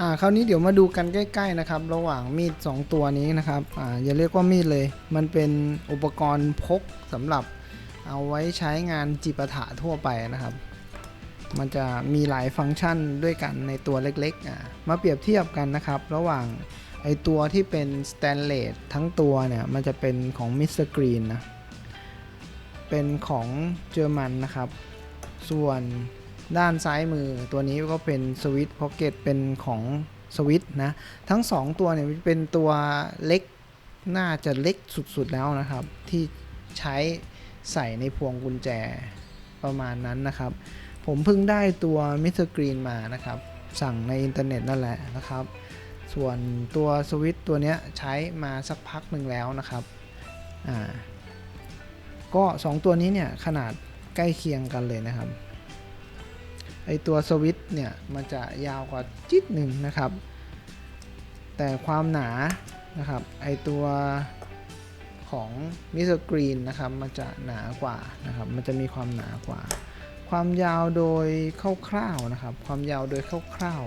อ่าคราวนี้เดี๋ยวมาดูกันใกล้ ๆนะครับ ระหว่างมีด 2 ตัวนี้นะครับอ่าอย่าเรียกว่ามีดเลย มันเป็นอุปกรณ์พกสำหรับเอาไว้ใช้งานจิปาถะทั่วไปนะครับ มันจะมีหลายฟังก์ชันด้วยกันในตัวเล็กๆอ่ามาเปรียบเทียบกันนะครับ ระหว่างไอตัวที่เป็นสแตนเลสทั้งตัวเนี่ย มันจะเป็นของมิสเตอร์กรีนนะ เป็นของเยอรมันนะครับ ส่วน ด้านซ้ายมือตัวนี้ก็เป็นสวิตพ็อกเก็ตเป็นของสวิตนะทั้ง 2 ตัวเนี่ยเป็นตัวเล็กน่าจะเล็กสุดๆแล้วนะครับ ที่ใช้ใส่ในพวงกุญแจประมาณนั้นนะครับ ผมเพิ่งได้ตัวมิสเตอร์กรีนมานะครับ สั่งในอินเทอร์เน็ตนั่นแหละนะครับ ส่วนตัวสวิตตัวนี้ใช้มาสักพักหนึ่งแล้วนะครับอ่าก็ 2 ตัวนี้เนี่ยขนาดใกล้เคียงกันเลยนะครับ ไอตัวสวิตช์เนี่ยมันจะยาวกว่าจิตหนึ่งนะครับ แต่ความหนานะครับไอตัวของมิสกรีนนะครับมันจะหนากว่านะครับมันจะมีความหนากว่า ความยาวโดยคร่าวๆนะครับ ความยาวโดยคร่าว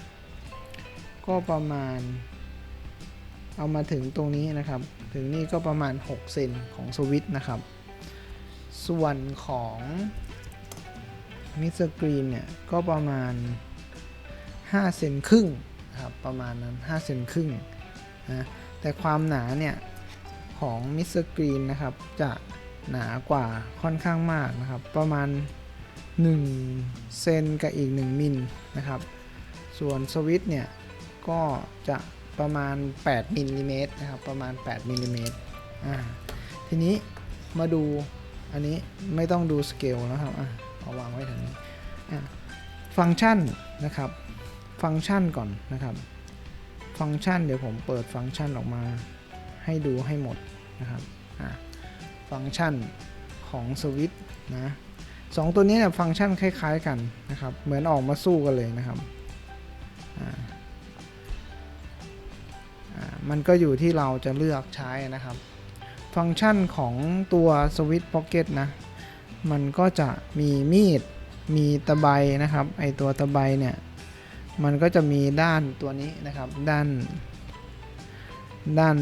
ๆก็ประมาณ เอามาถึงตรงนี้นะครับ ถึงนี่ก็ประมาณ 6 เซนของสวิตช์นะครับ ส่วนของ มิสกรีนเนี่ย ก็ประมาณ 5 เซนครึ่งครับประมาณนั้น 5 เซนครึ่งนะแต่ความหนาเนี่ย ของมิสเซอร์กรีนนะครับ จะหนากว่าค่อนข้างมากนะครับ ประมาณ 1 เซนกับอีก 1 มิลนะครับ ส่วนสวิตช์เนี่ย ก็จะประมาณ 8มิลลิเมตรนะครับ ประมาณ 8มิลลิเมตรอ่าทีนี้มาดูอันนี้ไม่ต้องดูสเกลนะครับอะ เอาวางไว้แถวนี้ฟังก์ชันนะครับ ฟังก์ชันก่อนนะครับ ฟังก์ชันเดี๋ยวผมเปิดฟังก์ชันออกมาให้ดูให้หมดนะครับฟังก์ชันของสวิตนะสองตัวนี้เนี่ยฟังก์ชันคล้าย ๆกันนะครับ เหมือนออกมาสู้กันเลยนะครับมันก็อยู่ที่เราจะเลือกใช้นะครับ ฟังก์ชันของตัว Switch Pocket นะ มันก็จะมีมีด มีตะไบนะครับ ไอตัวตะไบเนี่ย มันก็จะมีด้านตัวนี้นะครับ ด้าน ด้าน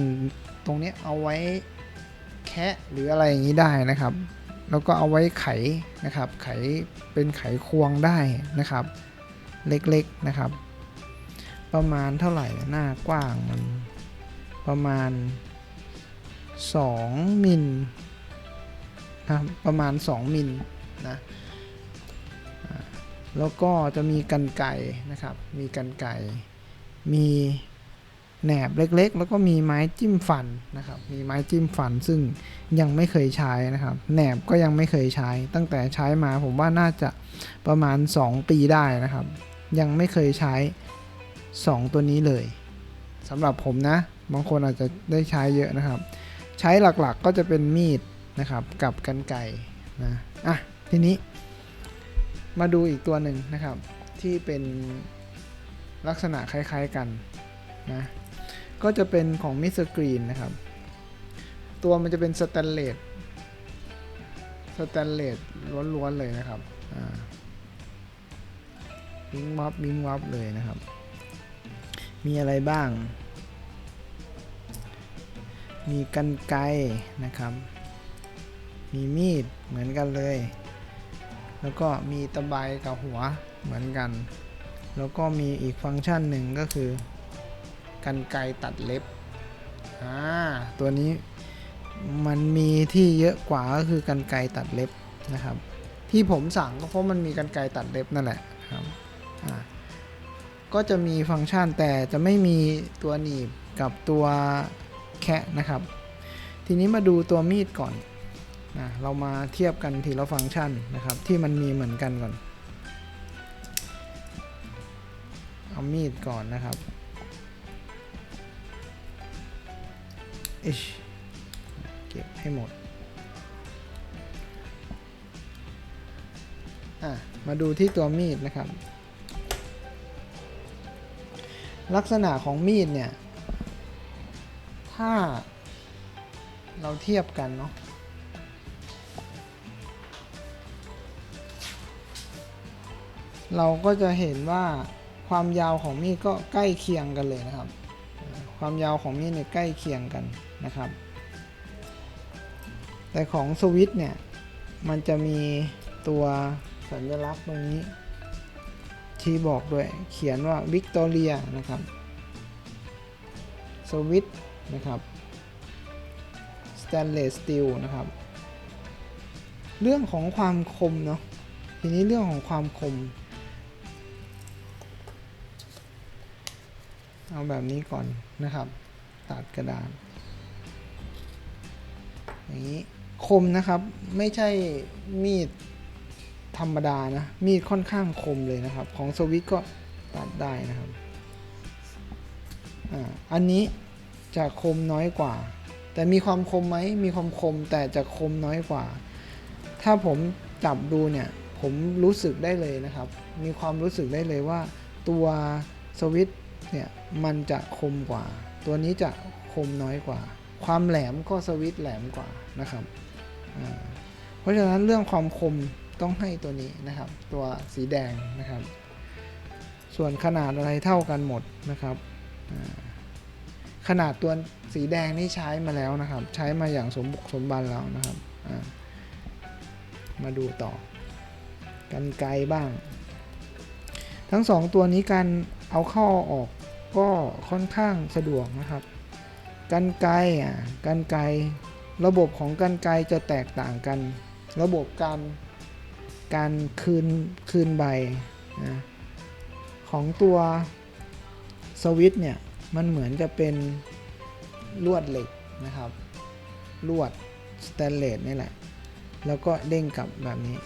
ตรงนี้เอาไว้แคะหรืออะไรอย่างนี้ได้นะครับ แล้วก็เอาไว้ไขนะครับ ไขเป็นไขควงได้นะครับ เล็กๆนะครับ ประมาณเท่าไหร่หน้ากว้างมันประมาณ 2มิล นะประมาณ 2 มิลนะแล้วก็จะมีกันไก่นะครับ มีกันไก่ มีแหนบเล็กๆ แล้วก็มีไม้จิ้มฟันนะครับ มีไม้จิ้มฟันซึ่งยังไม่เคยใช้นะครับ แหนบก็ยังไม่เคยใช้ ตั้งแต่ใช้มาผมว่าน่าจะประมาณ 2 ปีได้นะครับ ยังไม่เคยใช้ 2 ตัวนี้เลยสำหรับผมนะ บางคนอาจจะได้ใช้เยอะนะครับ ใช้หลักๆก็จะเป็นมีด นะครับกับกันไก่นะอะทีนี้ มาดูอีกตัวหนึ่งนะครับที่เป็นลักษณะคล้ายๆกันนะก็จะเป็นของมิสกรีนนะครับ ตัวมันจะเป็นสแตนเลสสแตนเลสล้วนๆเลยนะครับอ่าวิงวับวิงวับเลยนะครับ มีอะไรบ้าง มีกันไกนะครับ มีมีดเหมือนกันเลย แล้วก็มีตะไบกับหัวเหมือนกัน แล้วก็มีอีกฟังก์ชันหนึ่งก็คือกันไกตัดเล็บอ่าตัวนี้มันมีที่เยอะกว่าก็คือกันไกตัดเล็บนะครับ ที่ผมสั่งก็เพราะมันมีกันไกตัดเล็บนั่นแหละครับอ่าก็จะมีฟังก์ชันแต่จะไม่มีตัวหนีบกับตัวแคะนะครับ ทีนี้มาดูตัวมีดก่อน นะเรามาเทียบกันทีละฟังก์ชันนะครับที่มันมีเหมือนกันก่อน เอามีดก่อนนะครับเก็บให้หมด อะ มาดูที่ตัวมีดนะครับ ลักษณะของมีดเนี่ย ถ้าเราเทียบกันเนาะ เราก็จะเห็นว่าความยาวของมีดก็ใกล้เคียงกันเลยนะครับ ความยาวของมีดเนี่ยใกล้เคียงกันนะครับ แต่ของสวิตเนี่ยมันจะมีตัวสัญลักษณ์ตรงนี้ ที่บอกด้วยเขียนว่าวิกตอเรียนะครับสวิตนะครับสแตนเลสสตีลนะครับ เรื่องของความคมเนาะทีนี้เรื่องของความคม เอาแบบนี้ก่อนนะครับ ตัดกระดาษอย่างนี้คมนะครับไม่ใช่มีดธรรมดานะมีดค่อนข้างคมเลยนะครับ ของสวิตก็ตัดได้นะครับออันนี้จะคมน้อยกว่า แต่มีความคมไหมมีความคมแต่จะคมน้อยกว่า ถ้าผมจับดูเนี่ยผมรู้สึกได้เลยนะครับ มีความรู้สึกได้เลยว่าตัวสวิตช เนี่ยมันจะคมกว่า ตัวนี้จะคมน้อยกว่า ความแหลมก็สวิตแหลมกว่านะครับเพราะฉะนั้นเรื่องความคมต้องให้ตัวนี้นะครับ ตัวสีแดงนะครับ ส่วนขนาดอะไรเท่ากันหมดนะครับขนาดตัวสีแดงนี่ใช้มาแล้วนะครับ ใช้มาอย่างสมบุกสมบันแล้วนะครับมาดูต่อกันไกลบ้าง ทั้งสองตัวนี้การ เอาเข้าอออกก็ค่อนข้างสะดวกนะครับกันไกอะกันไกระบบของกันไกจะแตกต่างกัน ระบบการการคืนคืนใบนะของตัวสวิตเนี่ยมันเหมือนจะเป็นลวดเหล็กนะครับ ลวดสแตนเลสนี่แหละ แล้วก็เด้งกลับแบบนี้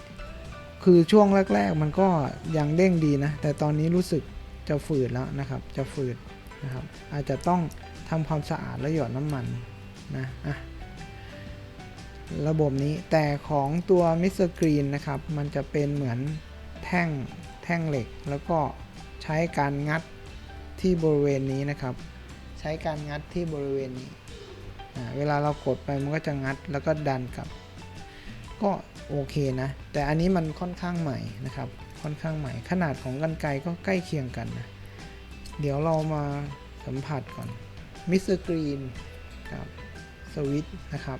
คือช่วงแรก ๆ มันก็ยังเด้งดีนะ แต่ตอนนี้รู้สึก จะฝืดแล้วนะครับ จะฝืดนะครับ อาจจะต้องทำความสะอาดและหยอดน้ำมันนะอะระบบนี้แต่ของตัวมิสเตอร์กรีนนะครับ มันจะเป็นเหมือนแท่งแท่งเหล็ก แล้วก็ใช้การงัดที่บริเวณนี้นะครับ ใช้การงัดที่บริเวณนี้เวลาเรากดไปมันก็จะงัดแล้วก็ดันกลับ ก็โอเคนะ แต่อันนี้มันค่อนข้างใหม่นะครับ ค่อนข้างใหม่ ขนาดของกันไกก็ใกล้เคียงกันนะ เดี๋ยวเรามาสัมผัสก่อนมิสเตอร์กรีนกับสวิตนะครับ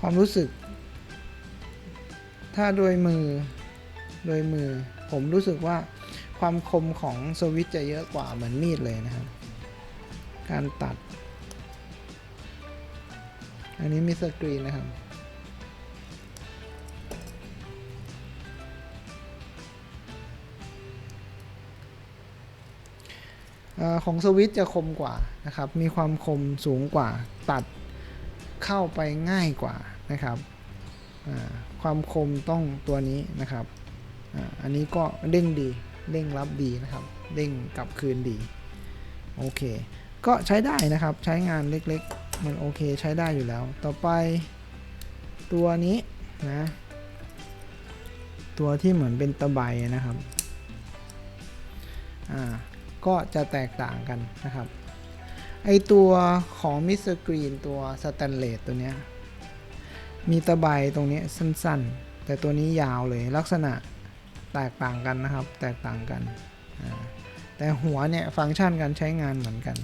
ความรู้สึก ถ้าโดยมือโดยมือผมรู้สึกว่าความคมของสวิตจะเยอะกว่าเหมือนมีดเลยนะครับ การตัด อันนี้มิสเตอร์กรีนนะครับ ของสวิตจะคมกว่านะครับ มีความคมสูงกว่า ตัดเข้าไปง่ายกว่านะครับ ความคมต้องตัวนี้นะครับออันนี้ก็เด้งดี เด้งรับดีนะครับ เด้งกลับคืนดี โอเค ก็ใช้ได้นะครับ ใช้งานเล็กๆ มันโอเคใช้ได้อยู่แล้ว ต่อไปตัวนี้นะ ตัวที่เหมือนเป็นตะไบนะครับ อ่า ก็จะแตกต่างกันนะครับ ไอตัวของมิสเตอร์กรีนตัวสแตนเลสตัวเนี้ยมีตะไบตรงนี้สั้นๆ แต่ตัวนี้ยาวเลยลักษณะแตกต่างกันนะครับ แตกต่างกัน แต่หัวเนี่ยฟังก์ชันการใช้งานเหมือนกัน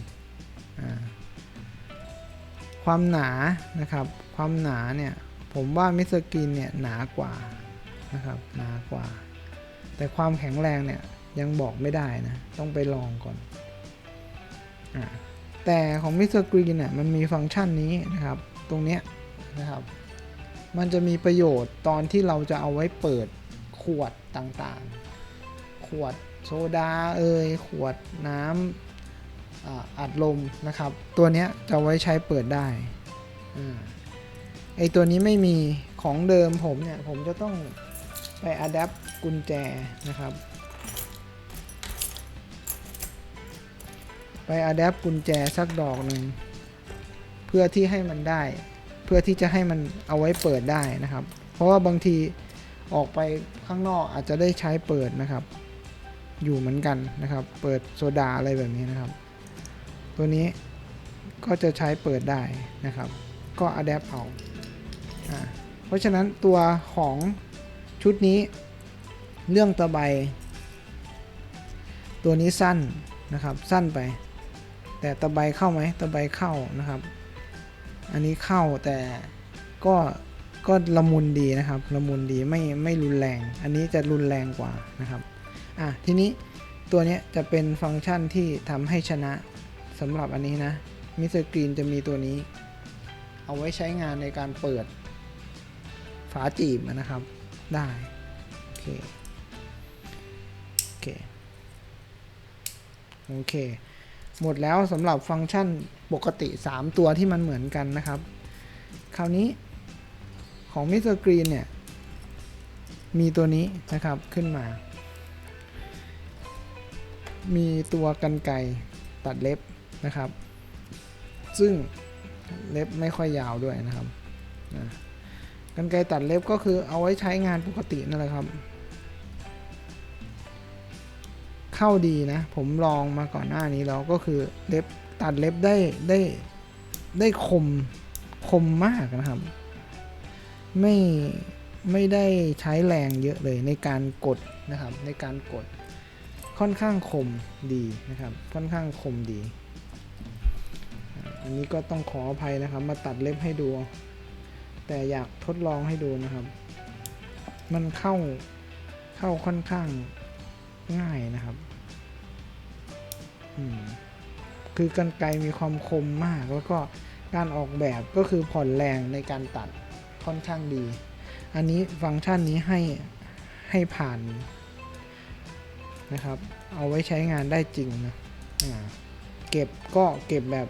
ความหนานะครับ ความหนาเนี่ยผมว่ามิสเตอร์กรีนเนี่ยหนากว่านะครับหนากว่า แต่ความแข็งแรงเนี่ย ยังบอกไม่ได้นะ ต้องไปลองก่อนอแต่ของมิสเตอร์กรีนเนี่ยมันมีฟังก์ชันนี้นะครับ ตรงเนี้ยนะครับ มันจะมีประโยชน์ตอนที่เราจะเอาไว้เปิดขวดต่างๆ ขวดโซดาเอ่ยขวดน้ำอัดลมนะครับ ตัวเนี้ยจะไว้ใช้เปิดได้อไอตัวนี้ไม่มีของเดิมผมเนี่ย ผมจะต้องไปอัดแอปกุญแจนะครับ ไปอัดแอปกุญแจสักดอกหนึ่งเพื่อที่ให้มันได้ เพื่อที่จะให้มันเอาไว้เปิดได้นะครับ เพราะว่าบางทีออกไปข้างนอกอาจจะได้ใช้เปิดนะครับ อยู่เหมือนกันนะครับ เปิดโซดาอะไรแบบนี้นะครับ ตัวนี้ก็จะใช้เปิดได้นะครับ ก็อัดแอปเอาอ่าเพราะฉะนั้นตัวของชุดนี้เรื่องตะไบตัวนี้สั้นนะครับ สั้นไป แต่ตะไบเข้าไหมตะไบเข้านะครับ อันนี้เข้าแต่ก็ก็ละมุนดีนะครับละมุนดีไม่ไม่รุนแรง อันนี้จะรุนแรงกว่านะครับอะทีนี้ตัวนี้จะเป็นฟังก์ชันที่ทำให้ชนะสำหรับอันนี้นะมิสเตอร์กรีนจะมีตัวนี้ เอาไว้ใช้งานในการเปิดฝาจีบนะครับ ได้ โอเค โอเค โอเค หมดแล้วสำหรับฟังก์ชันปกติ 3 ตัวที่มันเหมือนกันนะครับ คราวนี้ของ Mr. Green เนี่ย มีตัวนี้นะครับขึ้นมา มีตัวกันไกรตัดเล็บนะครับ ซึ่งเล็บไม่ค่อยยาวด้วยนะครับนะกันไกรตัดเล็บก็คือเอาไว้ใช้งานปกตินั่นแหละครับ เข้าดีนะ ผมลองมาก่อนหน้านี้แล้วก็คือเล็บตัดเล็บได้ได้ได้คมคมมากนะครับ ไม่ไม่ได้ใช้แรงเยอะเลยในการกดนะครับ ในการกดค่อนข้างคมดีนะครับ ค่อนข้างคมดี อันนี้ก็ต้องขออภัยนะครับ มาตัดเล็บให้ดู แต่อยากทดลองให้ดูนะครับ มันเข้าเข้าค่อนข้างง่ายนะครับ คือกันไกรมีความคมมากแล้วก็การออกแบบก็คือผ่อนแรงในการตัดค่อนข้างดี อันนี้ฟังก์ชันนี้ให้ให้ผ่านนะครับ เอาไว้ใช้งานได้จริงนะเก็บก็เก็บแบบ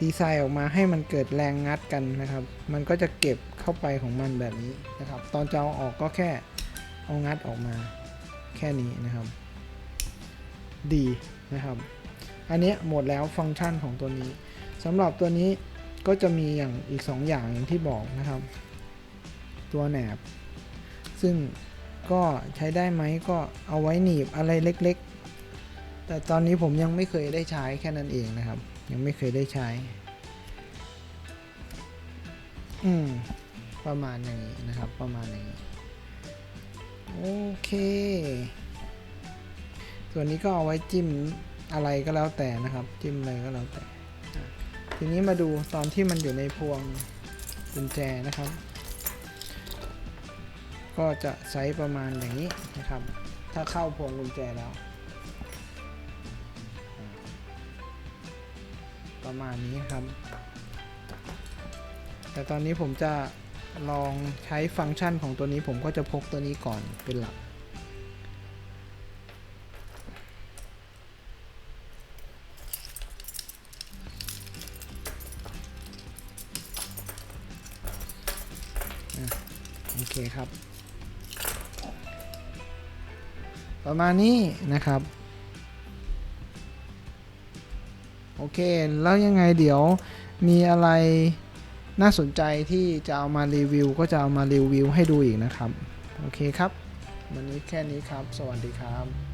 ดีไซน์ออกมาให้มันเกิดแรงงัดกันนะครับ มันก็จะเก็บเข้าไปของมันแบบนี้นะครับ ตอนจะเอาออกก็แค่เอางัดออกมาแค่นี้นะครับ ดี นะครับ อันนี้หมดแล้วฟังก์ชันของตัวนี้สำหรับตัวนี้ก็จะมีอย่างอีก 2 อย่างอย่างที่บอกนะครับ ตัวแหนบ ซึ่งก็ใช้ได้ไหมก็เอาไว้หนีบอะไรเล็กๆ แต่ตอนนี้ผมยังไม่เคยได้ใช้แค่นั้นเองนะครับ ยังไม่เคยได้ใช้ อืม ประมาณอย่างนี้นะครับ ประมาณอย่างนี้ โอเค ส่วนนี้ก็เอาไว้จิ้มอะไรก็แล้วแต่นะครับ จิ้มอะไรก็แล้วแต่ ทีนี้มาดูตอนที่มันอยู่ในพวงกุญแจนะครับ ก็จะไซส์ประมาณอย่างนี้นะครับ ถ้าเข้าพวงกุญแจแล้ว ประมาณนี้ครับ แต่ตอนนี้ผมจะลองใช้ฟังก์ชันของตัวนี้ผมก็จะพกตัวนี้ก่อนเป็นหลัก อเคครับ ประมาณนี้นะครับ โอเค แล้วยังไงเดี๋ยวมีอะไรน่าสนใจที่จะเอามารีวิว ก็จะเอามารีวิวให้ดูอีกนะครับ โอเคครับ วันนี้แค่นี้ครับ สวัสดีครับ